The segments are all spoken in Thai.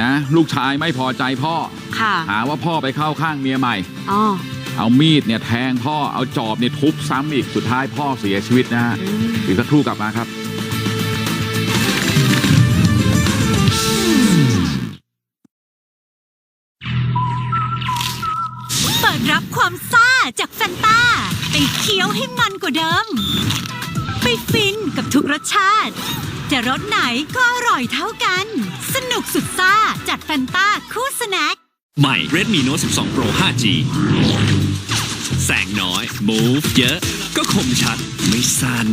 นะลูกชายไม่พอใจพ่อค่ะหาว่าพ่อไปเข้าข้างเมียใหม่อ๋อเอามีดเนี่ยแทงพ่อเอาจอบเนี่ยทุบซ้ำอีกสุดท้ายพ่อเสียชีวิตนะฮะอืมอีกสักครู่กลับมาครับเปิดรับความซ่าจากแฟนตาไปเคี้ยวให้มันกว่าเดิม ไปฟินกับทุกรสชาติ จะรสไหนก็อร่อยเท่ากัน สนุกสุดซ่าจากแฟนตาคู่สแน็ค ใหม่ Redmi Note 12 Pro 5G แสงน้อย move เยอะ ก็คมชัด ไม่สั่น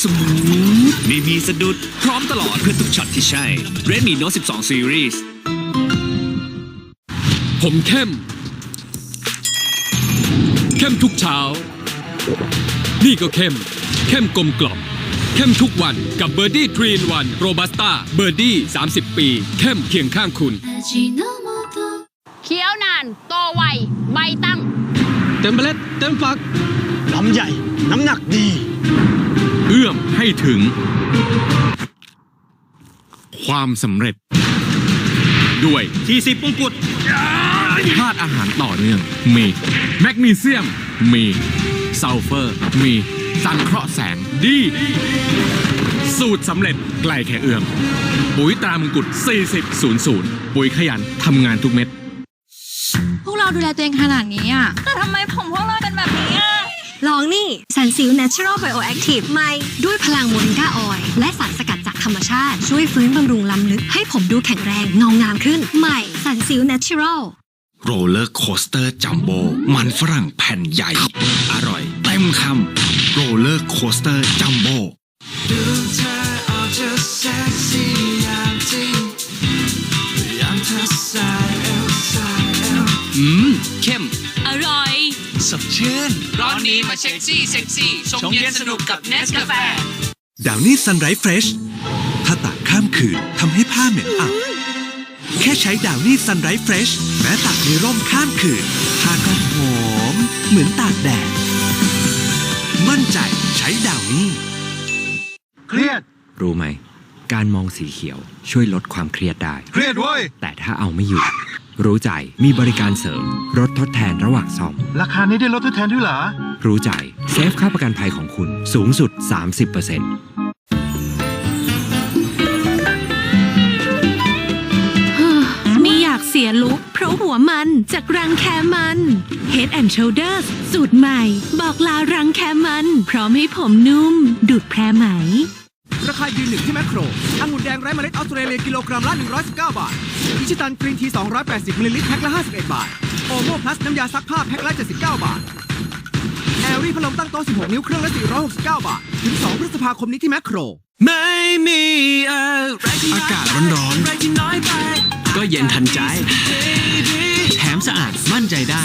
สมูทไม่มีสะดุด พร้อมตลอดเพื่อทุกช็อตที่ใช่ Redmi Note 12 Series ผมเข้ม เข้มทุกเช้า นี่ก็เข้ม เข้มกลมกล่อม เข้มทุกวันกับเบอร์ดี้ทรีนวันโรบัสต้าเบอร์ดี้ 30 ปี เข้มเคียงข้างคุณ เคี้ยวนาน โตไว ใบตั้ง เต็มเมล็ดเต็มฝักลำใหญ่ น้ำหนักดี เอื้อมให้ถึง ความสำเร็จ ด้วยที่สิบมงกุฎธาตุอาหารต่อเนื่อง มี แมกนีเซียม มีซัลเฟอร์ มี สังเคราะห์แสงดี สูตรสำเร็จไกลแค่เอื้อมปุ๋ยตรามงกุฎ4000 ปุ๋ยขยันทำงานทุกเม็ด พวกเราดูแลตัวเองขนาดนี้อะ แต่ทำไมผมพวกเราเป็นแบบนี้อะ ลองนี่สันซิล Natural Bioactive ใหม่ ด้วยพลังโมริงกาออยล์และสารสกัดจากธรรมชาติ ช่วยฟื้นบำรุงล้ำลึก ให้ผมดูแข็งแรงเงางามขึ้น ใหม่สันซิล Natural โรลเลอร์โคสเตอร์จัมโบมันฝรั่งแผ่นใหญ่ อร่อยเต็มคำ โรลเลอร์โคสเตอร์จัมโบอืม เข้ม อร่อย สดชื่น ร้อนนี้มาเช็คซี่เซ็กซี่ชงเย็นสนุกกับเนสกาแฟดาวนี่ซันไรฟ์เฟรชถ้าตากข้ามคืนทำให้ผ้าเหม็นอับแค่ใช้ดาวนี่ซันไรฟ์เฟรชแม้ตากในร่มข้ามคืนผ้าก็หอม เหมือนตากแดดมั่น ใจใช้ดาวนี่เครียด รู้ไหม การมองสีเขียวช่วยลดความเครียดได้ เครียดเว้ย แต่ถ้าเอาไม่อยู่ รู้ใจมีบริการเสริมลดทดแทนระหว่างซ่อม ราคานี้ได้ลดทดแทนด้วยเหรอ รู้ใจเซฟค่าประกันภัยของคุณสูงสุด 30% สียลุกเพราะหัวมันจากรังแคมัน Head and Shoulders สูตรใหม่ บอกลารังแคมัน พร้อมให้ผมนุ่ม ดูดแพรไหม ราคายืนหนึ่งที่แมคโครองุ่นแดงไร้เมล็ดออสเตรเลียกิโลกรัมละ 119 บาทอิชิตันกรีนที 280มิลลิลิตรแพ็คละ 51 บาท โอโมพลัสน้ำยาซักผ้าแพ็คละ 79 บาท แอรี่พัดลมตั้งโต๊ะ 16 นิ้วเครื่องละ 469 บาท ถึง 2 พฤษภาคมนี้ที่แมคโคร ไม่มีอะไรอากาศร้อนๆ ก็เย็นทันใจ แถมสะอาดมั่นใจได้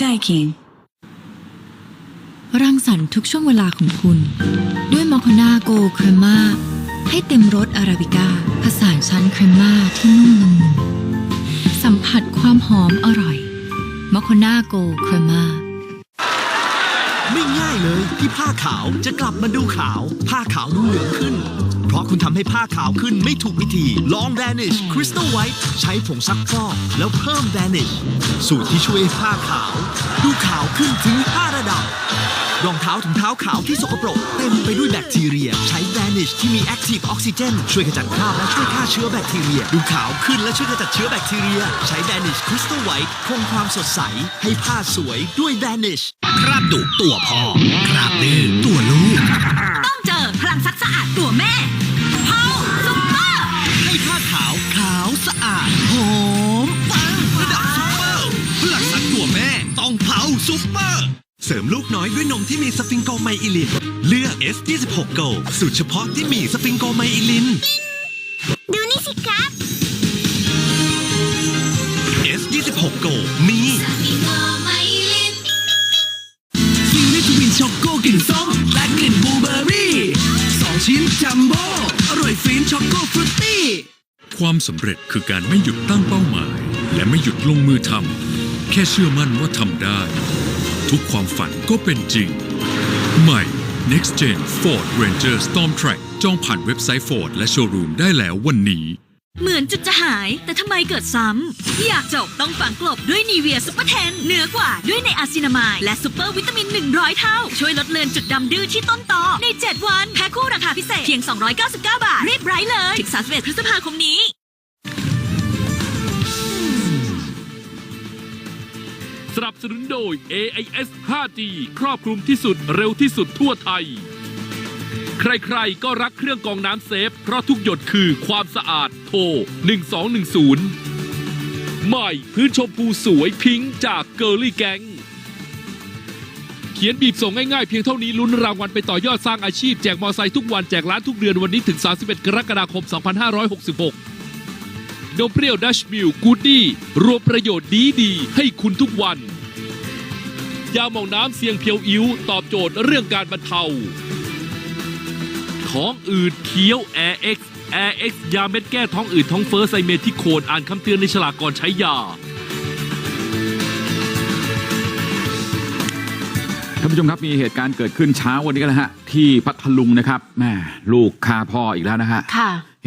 ได้คิงรังสรรค์ทุกช่วงเวลาของคุณ ด้วยมอคนาโกเครม่าให้เต็มรสอาราบิก้าผสานชั้นเครม่าที่นุ่มละมุนสัมผัสความหอมอร่อยมอคนาโกเครม่า ไม่ง่ายเลยที่ผ้าขาวจะกลับมาดูขาว ผ้าขาวดูเหลืองขึ้น เพราะคุณทำให้ผ้าขาวขึ้นไม่ถูกวิธีลอง Vanish Crystal White ใช้ผงซักฟอกแล้วเพิ่ม Vanish สูตรที่ช่วยให้ผ้าขาว ดูขาวขึ้นถึง5 ท้าถุงเท้าขาวที่สกปรก เต็มไปด้วยแบคทีเรีย ใช้ Vanish ที่มี Active Oxygen ช่วยขจัดคราบและช่วยฆ่าเชื้อแบคทีเรีย ดูขาวขึ้นและช่วยขจัดเชื้อแบคทีเรีย ใช้ Vanish Crystal White คงความสดใส ให้ผ้าสวยด้วย Vanish คราบดุตัวพ่อคราบดื้อตัวลูก ต้องเจอพลังซักสะอาดตัวแม่พาวซุปเปอร์ให้ผ้าขาวขาวสะอาดหอมปังระดับซุปเปอร์พลังซักตัวแม่ต้องเผาซุปเปอร์ เสริมลูกน้อยด้วยนมที่มีสฟิงโกไมอิลิน เลือก S26 Go สูตรเฉพาะที่มีสฟิงโกไมอิลิน ดูนี่สิครับ S26 Go มีฟิลิทวินช็อกโกกลิ่นส้มและกลิ่นบลูเบอร์รี่สองชิ้นจัมโบ้อร่อยฟินช็อกโกฟรุตตี้ความสำเร็จคือการไม่หยุดตั้งเป้าหมาย และไม่หยุดลงมือทำแค่เชื่อมั่นว่าทำได้ ทุกความฝันก็เป็นจริง ใหม่ Next Gen Ford Ranger Storm Track จองผ่านเว็บไซต์ Ford และโชว์รูมได้แล้ววันนี้ เหมือนจุดจะหายแต่ทำไมเกิดซ้ำ อยากจบต้องฝังกลบด้วยนีเวียซุปเปอร์เทนเหนือกว่าด้วยในอาซินามายและซุปเปอร์วิตามิน 100 เท่า ช่วยลดเลือนจุดดำดื้อที่ต้นตอใน 7 วัน แพ็คคู่ราคาพิเศษเพียง 299 บาทรีบไร้เลยถึง31พฤษภาคมนี้ นับสนุนโดย AIS 5G ครอบคลุมที่สุดเร็วที่สุดทั่วไทย ใครๆ ก็รักเครื่องกรองน้ำเซฟ เพราะทุกหยดคือความสะอาด โทร 1210 ใหม่พื้นชมพูสวยพิงจากเกอร์ลี่แกงเขียนบีบส่งง่ายๆ เพียงเท่านี้ลุ้นรางวัลไปต่อยอดสร้างอาชีพ แจกมอไซค์ทุกวัน แจกล้านทุกเดือนวันนี้ถึง 31 กรกฎาคม 2566 นมเปรี้ยวดัชมิลกูดดี้รวมประโยชน์ดีๆให้คุณทุกวัน ยาหมองน้ำเสียงเพียวอิ้วตอบโจทย์เรื่องการบรรเทาท้องอืดเคี้ยว Air X Air X ยาเม็ดแก้ท้องอืดท้องเฟ้อไซเมทิโคนอ่านคำเตือนในฉลากก่อนใช้ยาท่านผู้ชมครับมีเหตุการณ์เกิดขึ้นเช้าวันนี้กันนะฮะที่พัทลุงนะครับแม่ลูกฆ่าพ่ออีกแล้วนะฮะค่ะ